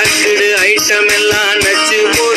ஆக்குடு ஐட்டமெல்லாம் நச்சு போ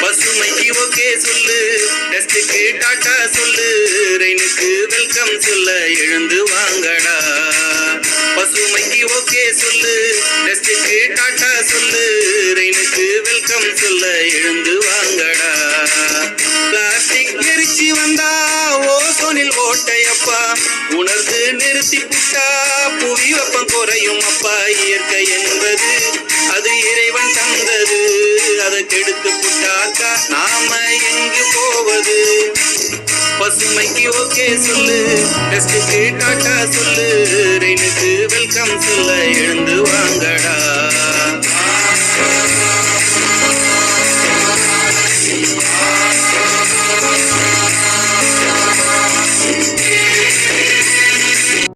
பசுமை ஓகே சொல்லு. டெஸ்டுக்கு டாட்டா சொல்லு. ரெயினுக்கு வெல்கம் சொல்ல எழுந்து வாங்கடா. பசுமைக்கு ஓகே சொல்லு. டெஸ்டுக்கு டாட்டா சொல்லு. ரெயினுக்கு வெல்கம் சொல்ல எழுந்து வாங்கடா. பிளாஸ்டிக் எரிச்சி வந்தா ஓசோனில் ஓட்டையப்பா உணர்ந்து நிறுத்தி புட்டா. புவி வெப்பம் குறையும் அப்பா. இயற்கை என்பது கேட்க நாம எங்கு போவது? பசுமைக்கு ஓகே சொல்லு. டெஸ்டுக்கு டாட்டா சொல்லு. ரெயினுக்கு வெல்கம் சொல்ல எழுந்து வாங்கடா.